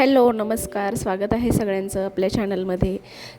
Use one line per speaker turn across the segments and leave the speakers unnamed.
Hello नमस्कार. स्वागत आहे सगळ्यांचं आपल्या चॅनलमध्ये.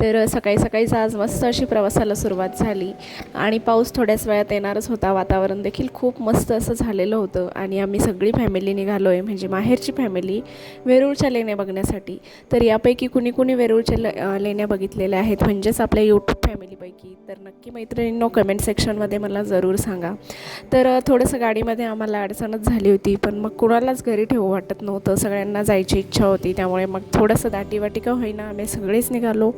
तर सकाळी सकाळीच आज मस्त अशी प्रवासाला सुरुवात झाली आणि पाऊस थोड्याच वेळात येणारच होता. वातावरण देखील खूप मस्त असं झालेलं होतं आणि आम्ही सगळी फॅमिली निघालो आहे म्हणजे माहेरची फॅमिली वेरूळच्या लेण्या बघण्यासाठी. तर यापैकी कुणी कुणी वेरूळच्या ले लेण्या बघितलेल्या आहेत म्हणजेच आपल्या यूट्यूब फॅमिलीपैकी तर नक्की मैत्रिणींनो कमेंट सेक्शनमध्ये मला जरूर सांगा. तर थोडंसं गाडीमध्ये आम्हाला अडचणच झाली होती पण मग कुणालाच घरी ठेवू वाटत नव्हतं. सगळ्यांना जायची इच्छा होती त्यामुळे मग थोडंसं दाटीवाटी का होईना आम्ही सगळेच निघालो.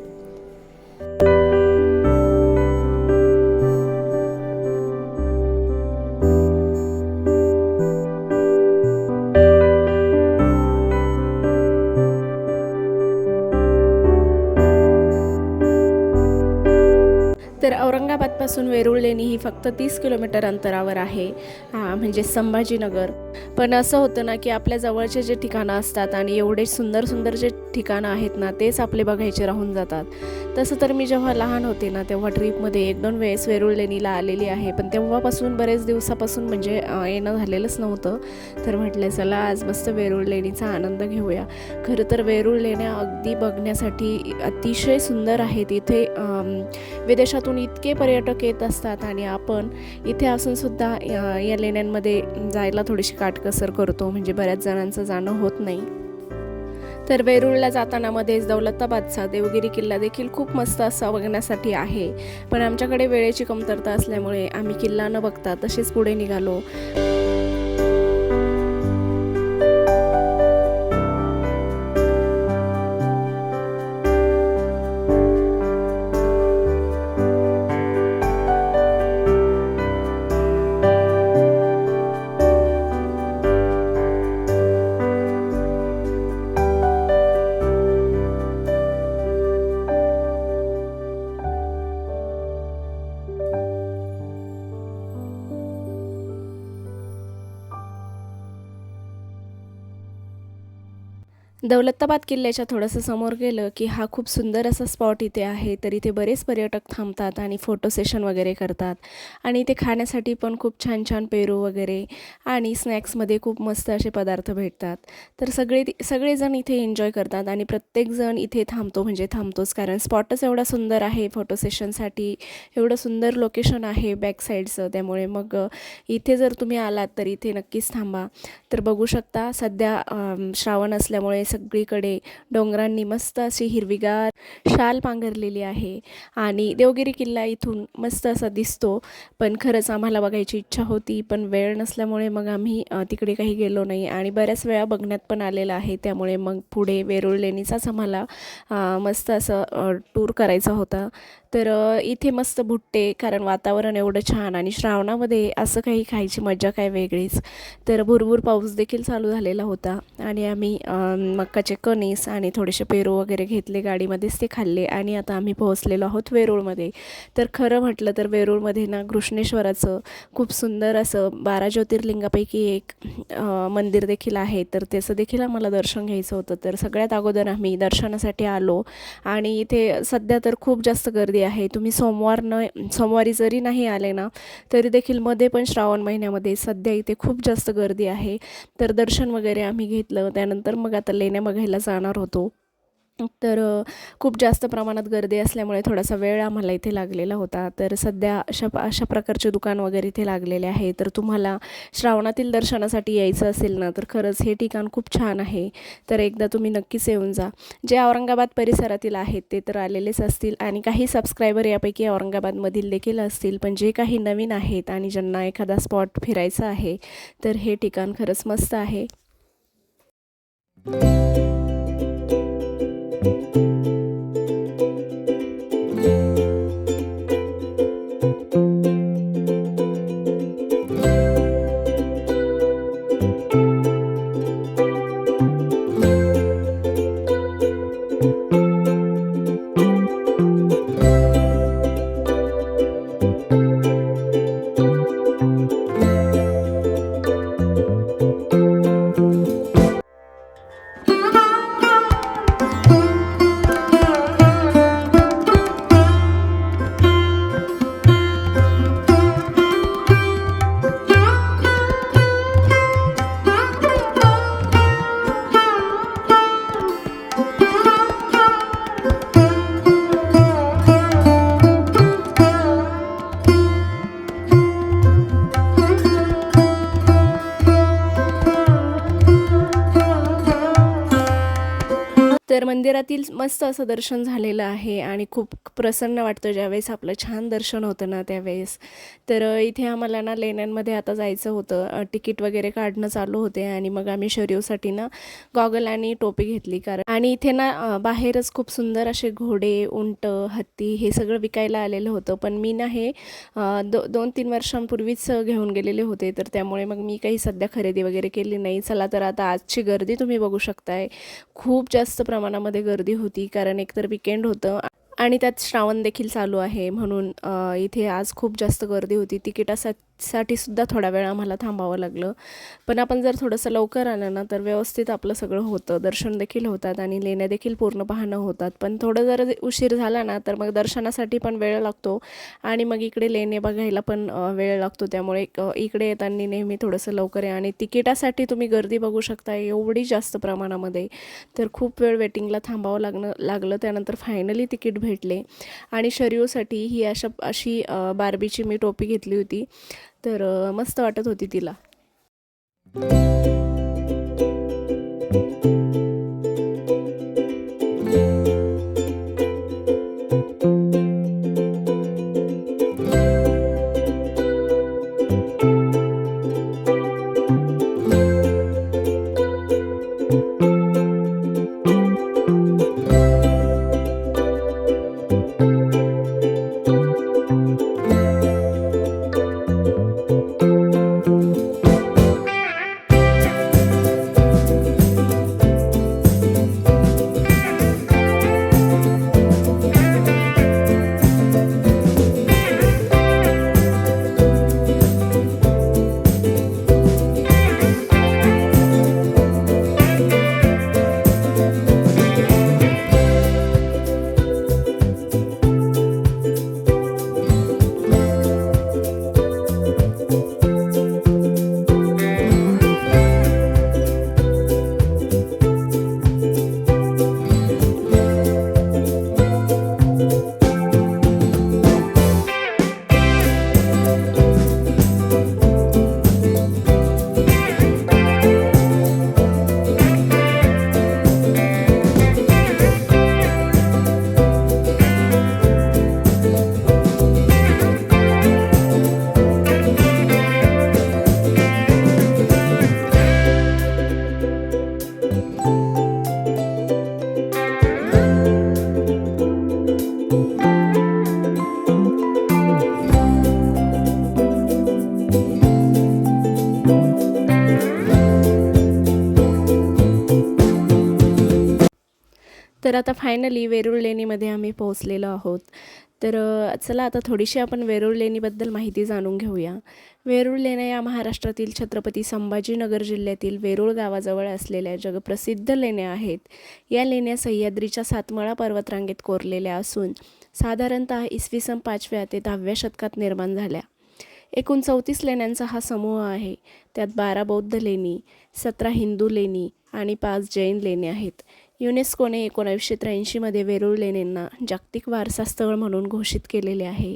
वेरूळ लेणी ही फक्त तीस किलोमीटर अंतरावर आहे. म्हणजे संभाजीनगर. पण असं होतं ना की आपल्या जवळचे जे ठिकाणं असतात आणि एवढे सुंदर सुंदर जे ठिकाणं आहेत ना तेच आपले बघायचे राहून जातात. तसं तर मी जेव्हा लहान होते ना तेव्हा ट्रीपमध्ये एक दोन वेळेस वेरूळ लेणीला आलेली आहे. पण तेव्हापासून बरेच दिवसापासून म्हणजे येणं झालेलंच नव्हतं. तर म्हटलं चला आज मस्त वेरूळ लेणीचा आनंद घेऊया. खरं तर वेरूळ लेण्या अगदी बघण्यासाठी अतिशय सुंदर आहेत. इथे विदेशातून इतके पर्यटक येतात असतात आणि आपण इथे असूनसुद्धा या या लेण्यांमध्ये जायला थोडीशी काटकसर करतो. म्हणजे बऱ्याच जणांचं जाणं होत नाही. तर वेरूळला जाताना मध्येच दौलताबादचा देवगिरी किल्ला देखील खूप मस्त असा बघण्यासाठी आहे. पण आमच्याकडे वेळेची कमतरता असल्यामुळे आम्ही किल्ला न बघता तसेच पुढे निघालो. दौलताबाद किल्ल्याच्या थोडंसं समोर गेलं की हा खूप सुंदर असा स्पॉट इथे आहे तर इथे बरेच पर्यटक थांबतात आणि फोटो सेशन वगैरे करतात. आणि इथे खाण्यासाठी पण खूप छान छान पेरू वगैरे आणि स्नॅक्समध्ये खूप मस्त असे पदार्थ भेटतात. तर सगळे सगळेजण इथे एन्जॉय करतात आणि प्रत्येकजण इथे थांबतो म्हणजे थांबतोच कारण स्पॉटच एवढा सुंदर आहे फोटो सेशनसाठी एवढं सुंदर लोकेशन आहे बॅक साईडचं त्यामुळे मग इथे जर तुम्ही आलात तर इथे नक्कीच थांबा. तर बघू शकता सध्या श्रावण असल्यामुळे सगळीकडे डोंगरांनी मस्त अशी हिरवीगार शाल पांघरलेली आहे. आणि देवगिरी किल्ला इथून मस्त असा दिसतो पण खरंच आम्हाला बघायची इच्छा होती पण वेळ नसल्यामुळे मग आम्ही तिकडे काही गेलो नाही. आणि बऱ्याच वेळा बघण्यात पण आलेलं आहे त्यामुळे मग पुढे वेरूळ लेणीचाच आम्हाला मस्त असं टूर करायचा होता. तर इथे मस्त भुट्टे कारण वातावरण एवढं छान आणि श्रावणामध्ये असं काही खायची मजा काय वेगळीच. तर भुरभूर पाऊस देखील चालू झालेला होता. आणि आम्ही मग मक्काचे कणीस आणि थोडेसे पेरू वगैरे घेतले गाडीमध्येच ते खाल्ले आणि आता आम्ही पोहोचलेलो आहोत वेरूळमध्ये. तर खरं म्हटलं तर वेरूळमध्ये ना कृष्णेश्वराचं खूप सुंदर असं बारा ज्योतिर्लिंगापैकी एक मंदिर देखील आहे. तर त्याचं देखील आम्हाला दर्शन घ्यायचं होतं. तर सगळ्यात अगोदर आम्ही दर्शनासाठी आलो आणि इथे सध्या तर खूप जास्त गर्दी आहे. तुम्ही सोमवार न सोमवारी जरी नाही आले ना तरी देखील मध्ये पण श्रावण महिन्यामध्ये सध्या इथे खूप जास्त गर्दी आहे. तर दर्शन वगैरे आम्ही घेतलं. त्यानंतर मग आता लेण्या बघायला जाणार होतो. तर खूप जास्त प्रमाणात गर्दी असल्यामुळे थोडासा वेळ आम्हाला इथे लागलेला होता. तर सध्या अशा अशा प्रकारचे दुकान वगैरे इथे लागलेले आहे. तर तुम्हाला श्रावणातील दर्शनासाठी यायचं असेल ना तर खरंच हे ठिकाण खूप छान आहे. तर एकदा तुम्ही नक्कीच येऊन जा. जे औरंगाबाद परिसरातील आहेत ते तर आलेलेच असतील. आणि काही सबस्क्रायबर यापैकी औरंगाबादमधील देखील असतील. पण जे काही नवीन आहेत आणि ज्यांना एखादा स्पॉट फिरायचा आहे तर हे ठिकाण खरंच मस्त आहे. तर मंदिरातील मस्त असं दर्शन झालेलं आहे आणि खूप प्रसन्न वाटतं ज्यावेळेस आपलं छान दर्शन होतं ना त्यावेळेस. तर इथे आम्हाला ना लेण्यांमध्ये आता जायचं होतं. तिकीट वगैरे काढणं चालू होते आणि मग आम्ही शरीवसाठी ना गॉगल आणि टोपी घेतली. कारण आणि इथे ना बाहेरच खूप सुंदर असे घोडे उंट हत्ती हे सगळं विकायला आलेलं होतं. पण मी ना हे दो दोन तीन वर्षांपूर्वीच घेऊन गेलेले होते. तर त्यामुळे मग मी काही सध्या खरेदी वगैरे केली नाही. चला तर आता आजची गर्दी तुम्ही बघू शकताय. खूप जास्त प्रमाणात दुकानामध्ये गर्दी होती. कारण एकतर विकेंड होतं. आणि त्यात श्रावण देखील चालू आहे म्हणून इथे आज खूप जास्त गर्दी होती. तिकिटासाठी सुद्धा थोडा वेळ आम्हाला थांबावं लागलं. पण आपण जर थोडंसं लवकर आलं ना तर व्यवस्थित आपलं सगळं होतं. दर्शन देखील होतात आणि लेण्या देखील पूर्ण पाहणं होतात. पण थोडं जर उशीर झाला ना तर मग दर्शनासाठी पण वेळ लागतो आणि मग इकडे लेणे बघायला पण वेळ लागतो. त्यामुळे इकडे येताना नेहमी थोडंसं लवकर आहे आणि तिकिटासाठी तुम्ही गर्दी बघू शकता एवढी जास्त प्रमाणामध्ये. तर खूप वेळ वेटिंगला थांबावं लागणं लागलं. त्यानंतर फायनली तिकीट भेटले. आणि शरीरसाठी ही अशा अशी बार्बीची मी टोपी घेतली होती. तर मस्त वाटत होती तिला. तर आता फायनली वेरूळ लेणीमध्ये आम्ही पोहोचलेलो आहोत. तर चला आता थोडीशी आपण वेरूळ लेणीबद्दल माहिती जाणून घेऊया. वेरूळ लेण्या या महाराष्ट्रातील छत्रपती संभाजीनगर जिल्ह्यातील वेरूळ गावाजवळ असलेल्या जगप्रसिद्ध लेण्या आहेत. या लेण्या सह्याद्रीच्या सातमळा पर्वतरांगेत कोरलेल्या असून साधारणतः इसवी सन पाचव्या ते दहाव्या शतकात निर्माण झाल्या. एकूण चौतीस लेण्यांचा हा समूह आहे. त्यात बारा बौद्ध लेणी सतरा हिंदू लेणी आणि पाच जैन लेणी आहेत. युनेस्कोने एकोणावीसशे त्र्याऐंशीमध्ये वेरूळ लेण्यांना जागतिक वारसा स्थळ म्हणून घोषित केलेले आहे.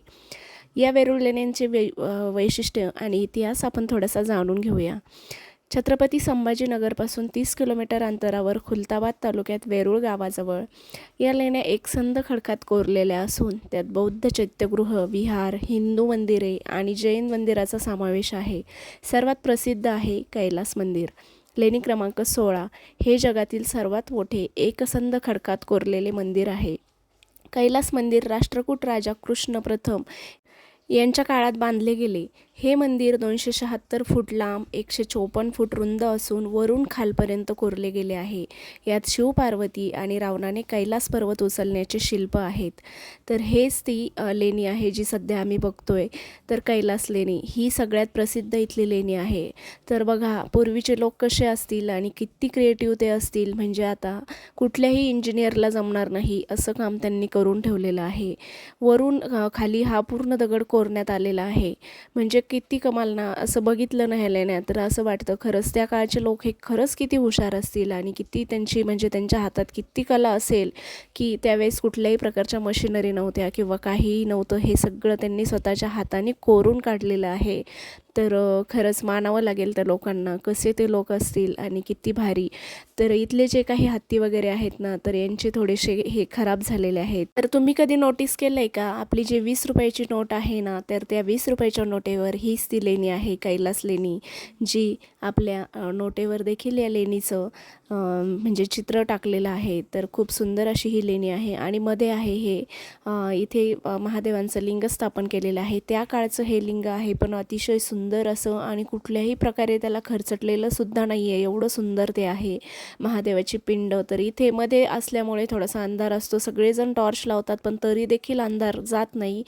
या वेरूळ लेण्यांचे वै वैशिष्ट्य आणि इतिहास आपण थोडासा जाणून घेऊया. छत्रपती संभाजीनगरपासून तीस किलोमीटर अंतरावर खुलताबाद तालुक्यात वेरूळ गावाजवळ या लेण्या एकसंध खडकात कोरलेल्या असून त्यात बौद्ध चैत्यगृह विहार हिंदू मंदिरे आणि जैन मंदिराचा समावेश आहे. सर्वात प्रसिद्ध आहे कैलास मंदिर. लेणी क्रमांक सोळा हे जगातील सर्वात मोठे एकसंध खडकात कोरलेले मंदिर आहे. कैलास मंदिर राष्ट्रकूट राजा कृष्ण प्रथम यांच्या काळात बांधले गेले. हे मंदिर दोनशे शहात्तर फूट लांब एकशे चोपन्न फूट रुंद असून वरून खालपर्यंत कोरले गेले आहे. यात शिवपार्वती आणि रावणाने कैलास पर्वत उचलण्याचे शिल्प आहेत. तर हेच ती लेणी आहे जी सध्या आम्ही बघतोय. तर कैलास लेणी ही सगळ्यात प्रसिद्ध इथली लेणी आहे. तर बघा पूर्वीचे लोक कसे असतील आणि किती क्रिएटिव्ह ते असतील म्हणजे आता कुठल्याही इंजिनियरला जमणार नाही असं काम त्यांनी करून ठेवलेलं आहे. वरून खाली हा पूर्ण दगड कोरण्यात आलेला आहे. म्हणजे किती कमाल ना असं बघितलं नाही लेण्यात तर असं वाटतं खरंच त्या काळचे लोक हे खरंच किती हुशार असतील आणि किती त्यांची म्हणजे त्यांच्या हातात किती कला असेल की त्यावेळेस कुठल्याही प्रकारच्या मशिनरी नव्हत्या किंवा काहीही नव्हतं हे सगळं त्यांनी स्वतःच्या हाताने कोरून काढलेलं आहे. तर खरंच मानावं लागेल त्या लोकांना कसे ते लोक असतील आणि किती भारी. तर इथले जे काही हत्ती वगैरे आहेत ना तर यांचे थोडेसे हे खराब झालेले आहेत. तर तुम्ही कधी नोटीस केलं आहे का? आपली जी वीस रुपयाची नोट आहे ना तर त्या वीस रुपयाच्या नोटेवर हीच ती लेणी आहे कैलास लेणी जी आपल्या नोटेवर देखील या लेणीचं म्हणजे चित्र टाकलेलं आहे. तर खूप सुंदर अशी ही लेणी आहे आणि मध्ये आहे हे इथे महादेवांचं लिंग स्थापन केलेलं आहे. त्या काळचं हे लिंग आहे पण अतिशय सुंदर असं आणि कुठल्याही प्रकारे त्याला खर्चटलेलं सुद्धा नाही आहे एवढं सुंदर ते आहे महादेवाची पिंड. तर इथे मध्ये असल्यामुळे थोडासा अंधार असतो. सगळेजण टॉर्च लावतात पण तरी देखील अंधार जात नाही.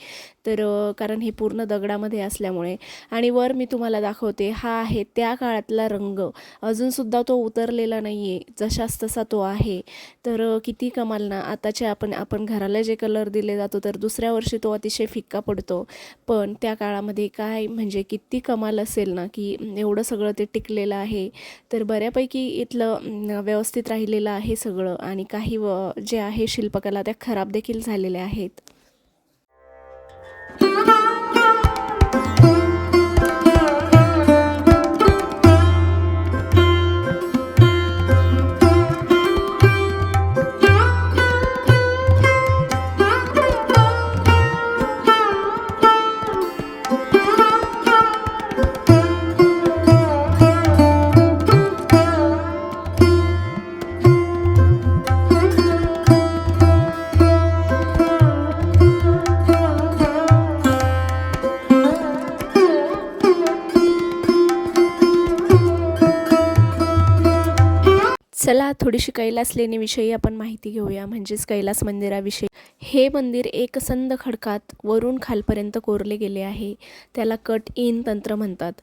तर कारण हे पूर्ण दगडामध्ये असल्यामुळे. आणि वर मी तुम्हाला दाखवते हा आहे त्या काळातला रंग. अजूनसुद्धा तो उतरलेला नाही आहे जशाच तसा तो आहे. तर किती कमाल ना. आताचे आपण आपण घराला जे कलर दिले जातो तर दुसऱ्या वर्षी तो अतिशय फिक्का पडतो. पण त्या काळामध्ये काय म्हणजे किती कमाल असेल ना की एवढं सगळं ते टिकलेलं आहे. तर बऱ्यापैकी इथलं व्यवस्थित राहिलेलं आहे सगळं. आणि काही व जे आहे शिल्पकला त्या खराब देखील झालेल्या आहेत. चला थोडीशी कैलास लेणीविषयी आपण माहिती घेऊया म्हणजेच कैलास मंदिराविषयी. हे मंदिर एकसंध खडकात वरून खालपर्यंत कोरले गेले आहे. त्याला कट इन तंत्र म्हणतात.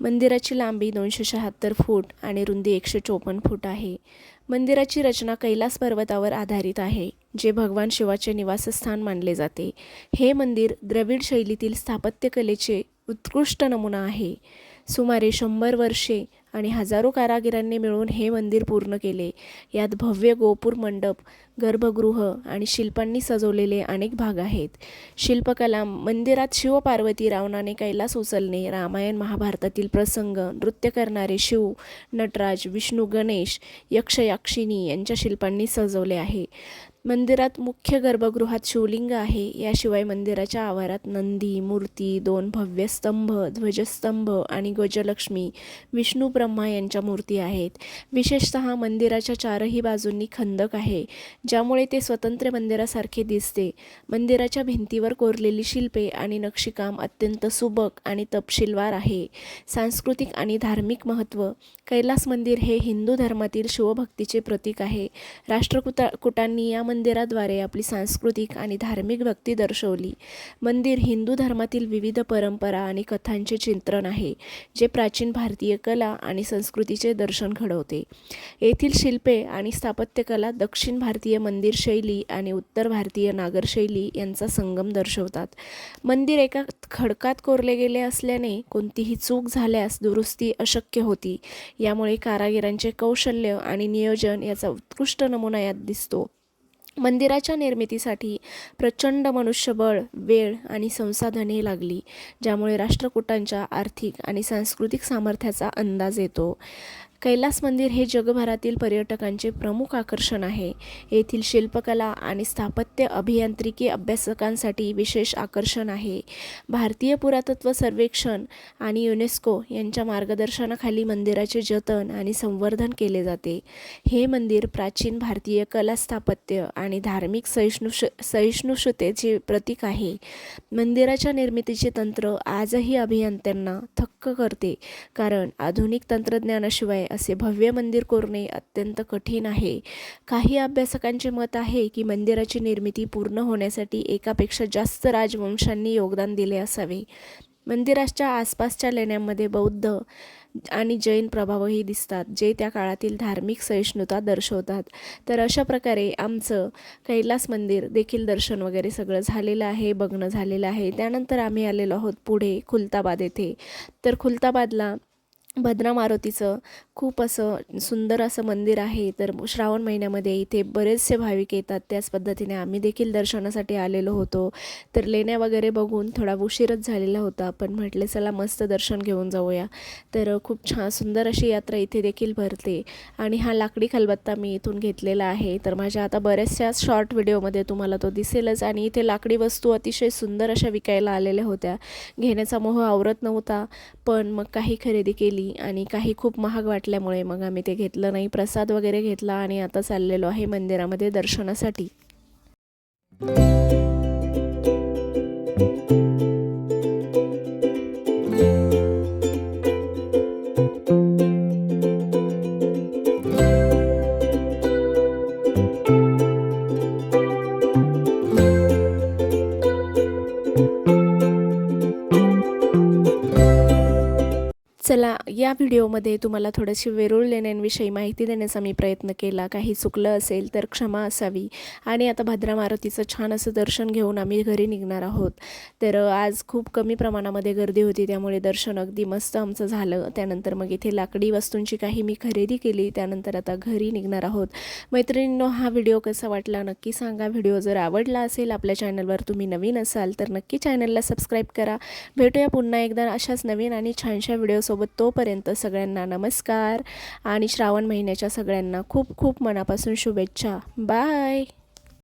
मंदिराची लांबी दोनशे शहात्तर फूट आणि रुंदी एकशे चोपन्न फूट आहे. मंदिराची रचना कैलास पर्वतावर आधारित आहे जे भगवान शिवाचे निवासस्थान मानले जाते. हे मंदिर द्रविड शैलीतील स्थापत्यकलेचे उत्कृष्ट नमुना आहे. सुमारे शंभर वर्षे आणि हजारो कारागिरांनी मिळून हे मंदिर पूर्ण केले. यात भव्य गोपूर मंडप गर्भगृह आणि शिल्पांनी सजवलेले अनेक भाग आहेत. शिल्पकला मंदिरात शिवपार्वती रावणाने कैलास उचलणे रामायण महाभारतातील प्रसंग नृत्य करणारे शिव नटराज विष्णू गणेश यक्षयाक्षिणी यांच्या शिल्पांनी सजवले आहे. मंदिरात मुख्य गर्भगृहात शिवलिंग आहे. याशिवाय मंदिराच्या आवारात नंदी मूर्ती दोन भव्य स्तंभ ध्वजस्तंभ आणि गजलक्ष्मी विष्णू ब्रह्मा यांच्या मूर्ती आहेत. विशेषतः मंदिराच्या चारही बाजूंनी खंदक आहे ज्यामुळे ते स्वतंत्र मंदिरासारखे दिसते. मंदिराच्या भिंतीवर कोरलेली शिल्पे आणि नक्षीकाम अत्यंत सुबक आणि तपशीलवार आहे. सांस्कृतिक आणि धार्मिक महत्त्व कैलास मंदिर हे हिंदू धर्मातील शिवभक्तीचे प्रतीक आहे. राष्ट्रकुटा कुटांनी या मंदिराद्वारे आपली सांस्कृतिक आणि धार्मिक व्यक्ती दर्शवली. मंदिर हिंदू धर्मातील विविध परंपरा आणि कथांचे चित्रण आहे जे प्राचीन भारतीय कला आणि संस्कृतीचे दर्शन घडवते. येथील शिल्पे आणि स्थापत्यकला दक्षिण भारतीय मंदिर शैली आणि उत्तर भारतीय नागरशैली यांचा संगम दर्शवतात. मंदिर एका खडकात कोरले गेले असल्याने कोणतीही चूक झाल्यास दुरुस्ती अशक्य होती. यामुळे कारागिरांचे कौशल्य आणि नियोजन याचा उत्कृष्ट नमुना यात दिसतो. मंदिराच्या निर्मितीसाठी प्रचंड मनुष्यबळ वेळ आणि संसाधने लागली ज्यामुळे राष्ट्रकूटांच्या आर्थिक आणि सांस्कृतिक सामर्थ्याचा अंदाज येतो. कैलास मंदिर हे जगभरातील पर्यटकांचे प्रमुख आकर्षण आहे. येथील शिल्पकला आणि स्थापत्य अभियांत्रिकी अभ्यासकांसाठी विशेष आकर्षण आहे. भारतीय पुरातत्व सर्वेक्षण आणि युनेस्को यांच्या मार्गदर्शनाखाली मंदिराचे जतन आणि संवर्धन केले जाते. हे मंदिर प्राचीन भारतीय कला स्थापत्य आणि धार्मिक सहिष्णुष सहिष्णुषतेचे प्रतीक आहे. मंदिराच्या निर्मितीचे तंत्र आजही अभियंत्यांना थक्क करते कारण आधुनिक तंत्रज्ञानाशिवाय असे भव्य मंदिर कोरणे अत्यंत कठीण आहे. काही अभ्यासकांचे मत आहे की मंदिराची निर्मिती पूर्ण होण्यासाठी एकापेक्षा जास्त राजवंशांनी योगदान दिले असावे. मंदिराच्या आसपासच्या लेण्यांमध्ये बौद्ध आणि जैन प्रभावही दिसतात जे त्या काळातील धार्मिक सहिष्णुता दर्शवतात. तर अशा प्रकारे आमचं कैलास मंदिर देखील दर्शन वगैरे सगळं झालेलं आहे बघणं झालेलं आहे. त्यानंतर आम्ही आलेलो आहोत पुढे खुलताबाद येथे. तर खुलताबादला भद्रा मारुतीचं खूप असं सुंदर असं मंदिर आहे. तर श्रावण महिन्यामध्ये इथे बरेचसे भाविक येतात. त्याच पद्धतीने आम्ही देखील दर्शनासाठी आलेलो होतो. तर लेण्या वगैरे बघून थोडा उशीरच झालेला होता. पण म्हटले चला मस्त दर्शन घेऊन जाऊया. तर खूप छान सुंदर अशी यात्रा इथे देखील भरते. आणि हा लाकडी खलबत्ता मी इथून घेतलेला आहे. तर माझ्या आता बऱ्याचशा शॉर्ट व्हिडिओमध्ये तुम्हाला तो दिसेलच. आणि इथे लाकडी वस्तू अतिशय सुंदर अशा विकायला आलेल्या होत्या. घेण्याचा मोह आवरत नव्हता. पण मग काही खरेदी केली आणि काही खूप महाग वाटलं. वाटल्यामुळे मग आम्ही ते घेतलं नाही. प्रसाद वगैरे घेतला आणि आता चाललेलो आहे मंदिरामध्ये दर्शनासाठी. या व्हिडिओमध्ये तुम्हाला थोडीशी वेरूळ लेण्यांविषयी माहिती देण्याचा मी प्रयत्न केला. काही चुकलं असेल तर क्षमा असावी. आणि आता भद्रा मारुतीचं छान असं दर्शन घेऊन आम्ही घरी निघणार आहोत. तर आज खूप कमी प्रमाणामध्ये गर्दी होती त्यामुळे दर्शन अगदी मस्त आमचं झालं. त्यानंतर मग इथे लाकडी वस्तूंची काही मी खरेदी केली. त्यानंतर आता घरी निघणार आहोत. मैत्रिणींनो हा व्हिडिओ कसा वाटला नक्की सांगा. व्हिडिओ जर आवडला असेल आपल्या चॅनलवर तुम्ही नवीन असाल तर नक्की चॅनलला सबस्क्राईब करा. भेटूया पुन्हा एकदा अशाच नवीन आणि छानशा व्हिडिओसोबत. तोपर्यंत सगळ्यांना नमस्कार आणि श्रावण महिन्याच्या सगळ्यांना खूप खूप मनापासून शुभेच्छा. बाय.